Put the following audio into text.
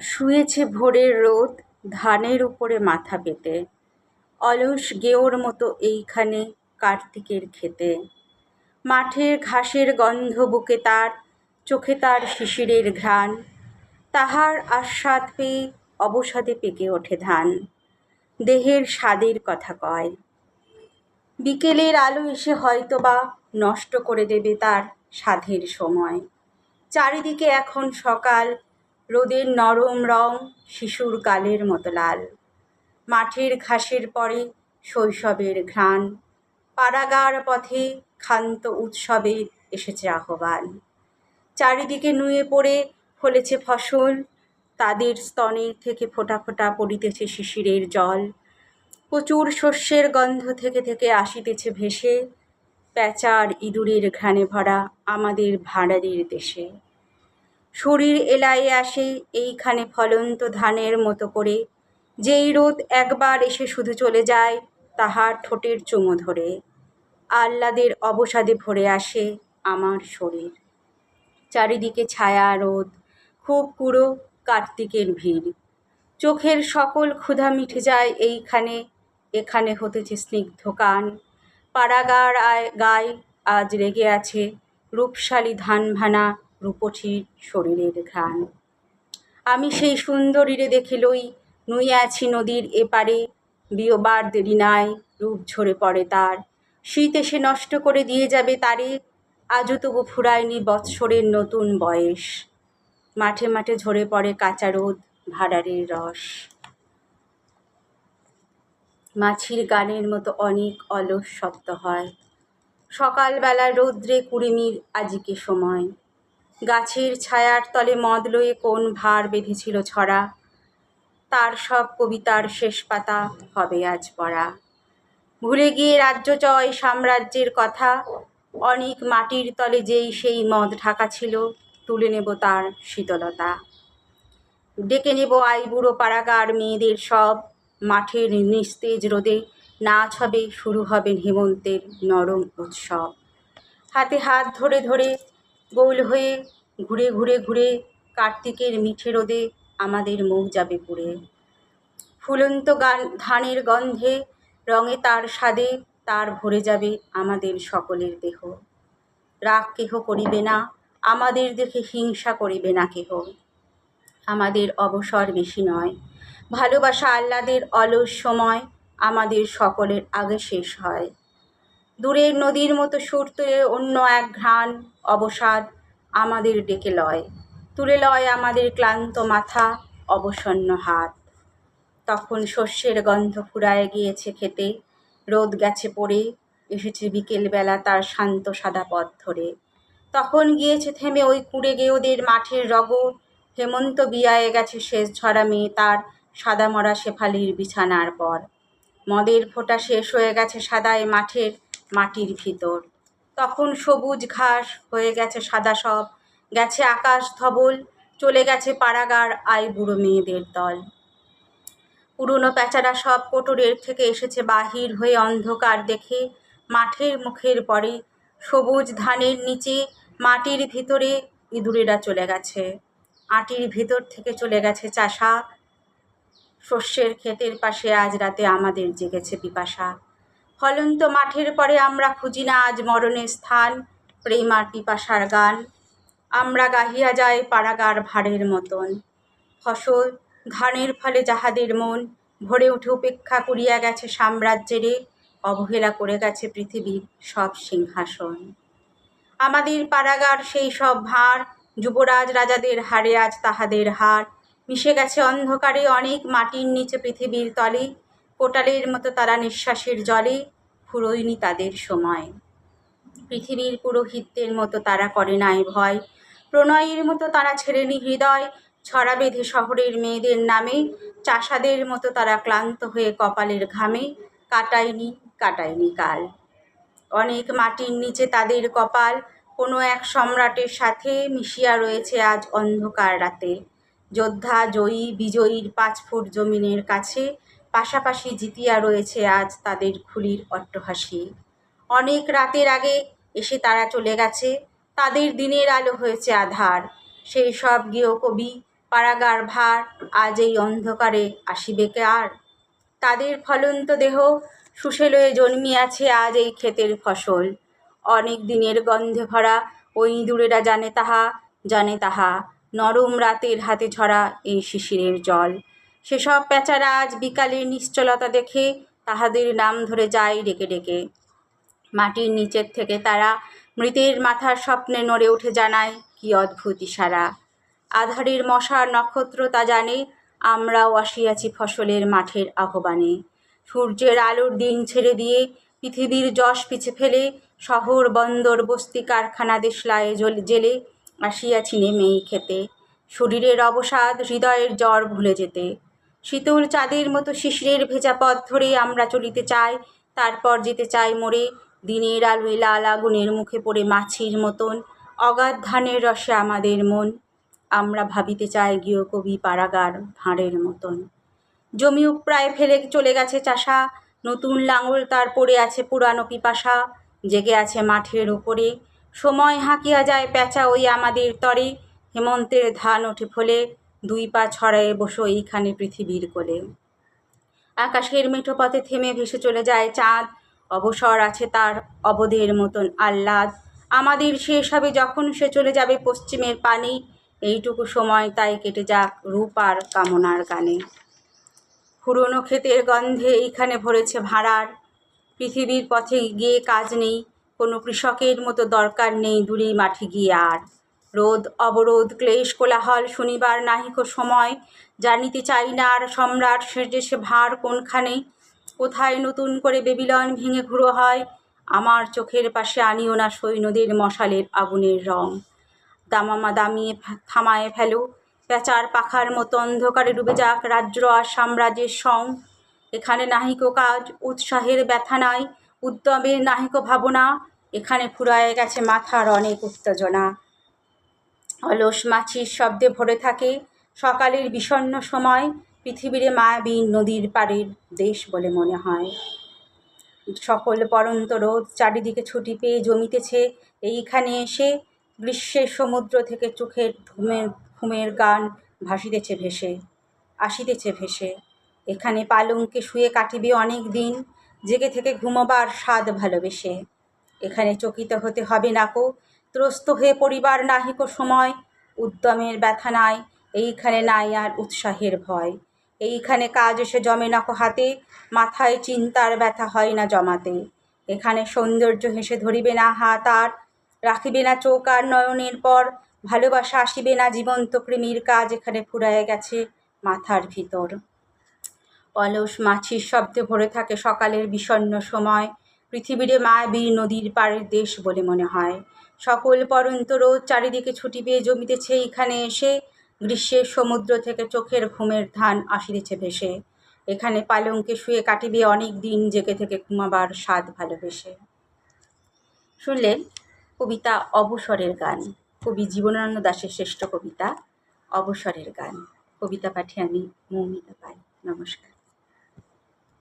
শুয়েছে ভোরের রোদ ধানের উপরে মাথা পেতে। অলস গেঁয়োর মতো এইখানে কার্তিকের খেতে মাঠের ঘাসের গন্ধ বুকে তার, চোখে তার শিশিরের ঘ্রাণ। তাহার আস্বাদ পেয়ে অবসাদে পেকে ওঠে ধান। দেহের স্বাদের কথা কয়। বিকেলের আলো এসে হয়তোবা নষ্ট করে দেবে তার সাধের সময়। চারিদিকে এখন সকাল রোদের নরম রং শিশুর কালের মতো লাল। মাঠের ঘাসের পরে শৈশবের ঘ্রাণ। পাড়াগার পথে ক্ষান্ত উৎসবে এসেছে আহ্বান। চারিদিকে নুয়ে পড়ে ফলেছে ফসল। তাদের স্তনের থেকে ফোটা ফোটা পড়িতেছে শিশিরের জল। প্রচুর শস্যের গন্ধ থেকে থেকে আসিতেছে ভেসে। প্যাঁচার ইঁদুরের ঘ্রাণে ভরা আমাদের ভাঁড়ারির দেশে। শরীর এলায়ে আসে এইখানে ফলন্ত ধানের মতো করে। যেই রোদ একবার এসে শুধু চলে যায়, তাহার ঠোঁটের চুমো ধরে। আহ্লাদের অবসাদে ভরে আসে আমার শরীর। চারিদিকে ছায়া, রোদ, খুব পুরো কার্তিকের ভিড়। চোখের সকল ক্ষুধা মিঠে যায় এইখানে, এখানে হতেছে স্নিগ্ধ কান। পাড়াগার আয় গায়ে আজ রেগে আছে রূপশালী ধান ভানা রূপসীর শরীরের ঘ্রাণ। আমি সেই সুন্দরীরে দেখিলই নুয়ে আছি নদীর এপারে, বিয়োবার দেরি নাই, রূপ ঝরে পড়ে তার। শীত এসে নষ্ট করে দিয়ে যাবে তারে, আজও তবু ফুরায়নি বৎসরের নতুন বয়স। মাঠে মাঠে ঝরে পড়ে কাঁচা রোদ ভাড়ারের রস। মাছির গানের মতো অনেক অলস শব্দ হয়। সকালবেলা রৌদ্রে কুড়িমির আজিকে সময়। গাছের ছায়ার তলে মদ লয়ে কোন ভার বেঁধেছিল ছড়া? তার সব কবিতার শেষ পাতা হবে আজ পড়া। ভুলে গিয়ে রাজ্য চয় সাম্রাজ্যের কথা, অনেক মাটির তলে যেই সেই মদ ঢাকা ছিল, তুলে নেব তার শীতলতা। ডেকে নেব আইবুড়ো পাড়াগার মেয়েদের সব, মাঠের নিস্তেজ রোদে নাচ হবে, শুরু হবে হেমন্তের নরম উৎসব। হাতে হাত ধরে ধরে গোল হয়ে ঘুরে ঘুরে ঘুরে কার্তিকের মিঠে রোদে আমাদের মুখ যাবে পুড়ে। ফুলন্ত গান, ধানের গন্ধে রঙে তার স্বাদে তার ভরে যাবে আমাদের সকলের দেহ। রাগ কেহ করিবে না, আমাদের দেখে হিংসা করিবে না কেহ। আমাদের অবসর বেশি নয়, ভালোবাসা আহ্লাদের অলস সময় আমাদের সকলের আগে শেষ হয়। দূরের নদীর মতো সুর তুলে অন্য এক ঘ্রাণ অবসাদ আমাদের ডেকে লয়। তুলে লয় আমাদের ক্লান্ত মাথা, অবসন্ন হাত। তখন শস্যের গন্ধ ফুরায় গিয়েছে খেতে রোদ গেছে পড়ে, এসেছে বিকেলবেলা তার শান্ত সাদা পথ ধরে। তখন গিয়েছে থেমে ওই কুঁড়ে গেয়োদের মাঠের রগর। হেমন্ত বিয়ায়ে গেছে শেষ ঝরা মেয়ে তার সাদা মরা শেফালির বিছানার পর। মদের ফোঁটা শেষ হয়ে গেছে সাদায় মাঠের মাটির ভিতর। তখন সবুজ ঘাস হয়ে গেছে সাদা সব। গেছে আকাশ ধবল, চলে গেছে পাড়াগার আই বুড়ো মেয়েদের দল। পুরনো প্যাঁচারা সব কোটরের থেকে এসেছে বাহির হয়ে অন্ধকার দেখে, মাঠের মুখের পরে, সবুজ ধানের নিচে, মাটির ভিতরে ইঁদুরেরা চলে গেছে। আটির ভিতর থেকে চলে গেছে চাষা। শস্যের ক্ষেতের পাশে আজ রাতে আমাদের জেগেছে পিপাসা। ফলন্ত মাঠের পরে আমরা খুঁজি না আজ মরণের স্থান প্রেম আর পিপাসার গান। আমরা গাহিয়া যাই পাড়াগার ভাড়ের মতন। ফসল, ধানের ফলে যাহাদের মন, ভরে উঠে উপেক্ষা করিয়া গেছে সাম্রাজ্যেরে অবহেলা করে গেছে পৃথিবীর সব সিংহাসন। আমাদের পাড়াগার সেই সব ভাঁড় যুবরাজ রাজাদের হারে আজ তাহাদের হার। মিশে গেছে অন্ধকারে অনেক মাটির নিচে পৃথিবীর তলে কোটালের মতো তারা নিঃশ্বাসের জলে ফুরোয়নি তাদের সময়। পৃথিবীর পুরোহিতদের মতো তারা করে নাই ভয়। প্রণয়ের মতো তারা ছেড়েনি হৃদয়। ছড়া বেঁধে শহরের মেয়েদের নামে, চাষাদের মতো তারা ক্লান্ত হয়ে কপালের ঘামে, কাটায়নি কাটায়নি কাল। অনেক মাটির নিচে তাদের কপাল, কোনো এক সম্রাটের সাথে মিশিয়া রয়েছে আজ অন্ধকার রাতে। যোদ্ধা, জয়ী, বিজয়ীর পাঁচ ফুট জমিনের কাছে পাশাপাশি জিতিয়া রয়েছে আজ তাদের খুলির অট্টহাসি। অনেক রাতের আগে এসে তারা চলে গেছে। তাদের দিনের আলো হয়েছে আধার। সেই সব গৃহকবি পাড়াগার ভার আজ এই অন্ধকারে আসিবে আর? তাদের ফলন্ত দেহ সুশেলয়ে জন্মিয়াছে আজ এই ক্ষেতের ফসল। অনেক দিনের গন্ধে ভরা ওই ইঁদুরেরা জানে তাহা জানে তাহা। নরম রাতের হাতে ছড়া এই শিশিরের জল। সেসব পেঁচারা আজ বিকালের নিশ্চলতা দেখে তাহাদের নাম ধরে যায় ডেকে ডেকে। মাটির নিচের থেকে তারা মৃতের মাথার স্বপ্নে নড়ে উঠে জানায়, কি অদ্ভুত ইশারা। আধারের মশার নক্ষত্র তা জানে, আমরাও আসিয়াছি ফসলের মাঠের আহ্বানে। সূর্যের আলোর দিন ছেড়ে দিয়ে পৃথিবীর যশ পিছে ফেলে শহর, বন্দর, বস্তি, কারখানা দেশলায় জল, জেলে আসিয়াছি নেমেই খেতে। শরীরের অবসাদ, হৃদয়ের জ্বর ভুলে যেতে। শীতল চাঁদের মতো শিশিরের ভেজা পথ ধরে আমরা চলিতে চাই, তারপর যেতে চাই মোড়ে। দিনের আলোয় লাল আগুনের মুখে পড়ে মাছির মতন, অগাধ ধানের রসে আমাদের মন। আমরা ভাবিতে চাই গৃহকবি পাড়াগার ভাঁড়ের মতন। জমি প্রায় ফেলে চলে গেছে চাষা, নতুন লাঙল তার পড়ে আছে পুরানো পিপাসা, জেগে আছে মাঠের ওপরে সময় হাঁকিয়া যায় পেঁচা ওই আমাদের তরে, হেমন্তের ধান ওঠে ফলে। দুই পা ছড়ায়ে বসো এইখানে পৃথিবীর কোলে। আকাশের মেঠো পথে থেমে ভেসে চলে যায় চাঁদ। অবসর আছে তার অবধের মতন আহ্লাদ। আমাদের শেষ হবে যখন সে চলে যাবে পশ্চিমের পানি। এইটুকু সময় তাই কেটে যাক রূপ আর কামনার গানে। পুরনো ক্ষেতের গন্ধে এইখানে ভরেছে ভাড়ার। পৃথিবীর পথে গিয়ে কাজ নেই। কোনো কৃষকের মতো দরকার নেই দূরে মাঠে গিয়ে আর। রোদ অবরোধ, ক্লেশ, কোলাহল শনিবার নাহিক সময়। জানিতে চাই না আর সম্রাট সেজে সে ভার কোনখানে? কোথায় নতুন করে বেবিলন ভেঙে ঘুরো হয়? আমার চোখের পাশে আনিও না সৈন্যদের মশালের আগুনের রং। দামামা দামিয়ে থামায় ফেলো। পেঁচার পাখার মতো অন্ধকারে ডুবে যাক রাজ্য আর সাম্রাজ্যের সং। এখানে নাহিকো কাজ, উৎসাহের ব্যথা নাই। উদ্যমের নাহিকো ভাবনা। এখানে ফুরায়ে গেছে মাথার অনেক উত্তেজনা। অলস মাছির শব্দে ভরে থাকে। সকালের বিষণ্ণ সময় পৃথিবীরে মায়াবী নদীর পাড়ের দেশ বলে মনে হয়। সকল পরন্ত রোদ চারিদিকে ছুটি পেয়ে জমিতেছে। এইখানে এসে গ্রীষ্মের সমুদ্র থেকে চোখের ঘুমের ঘুমের গান ভাসিতেছে ভেসে, আসিতেছে ভেসে। এখানে পালঙ্কে শুয়ে কাটিবে অনেক দিন, জেগে থেকে ঘুমোবার স্বাদ ভালোবেসে। এখানে চকিত হতে হবে নাকো ত্রস্ত হয়ে পরিবার নাহিক সময়, উদ্যমের ব্যথা নাই, এইখানে নাই আর উৎসাহের ভয়। এইখানে কাজ এসে জমে নাকো হাতে, মাথায় চিন্তার ব্যথা হয় না জমাতে। এখানে সৌন্দর্য হেসে ধরিবে না হাত আর, রাখিবে না চোখ আর নয়নের পর, ভালোবাসা আসিবে না জীবন্ত কৃমির কাজ এখানে ফুরায় গেছে মাথার ভিতর। অলস মাছির শব্দে ভরে থাকে সকালের বিষণ্ণ সময়, পৃথিবীরে মায়াবী নদীর পাড়ের দেশ বলে মনে হয়। সকল পরন্ত রোদ চারিদিকে ছুটি পেয়ে জমিতেছে এইখানে এসে গ্রীষ্মের সমুদ্র থেকে চোখের ঘুমের ধান আসিতেছে ভেসে। এখানে পালঙ্কে শুয়ে কাটিবে অনেক দিন জেগে থেকে ঘুমাবার স্বাদ ভালোবেসে। শুনলেন কবিতা অবসরের গান। কবি জীবনানন্দ দাশের শ্রেষ্ঠ কবিতা অবসরের গান। কবিতা পাঠে আমি মৌমিতা পাই নমস্কার।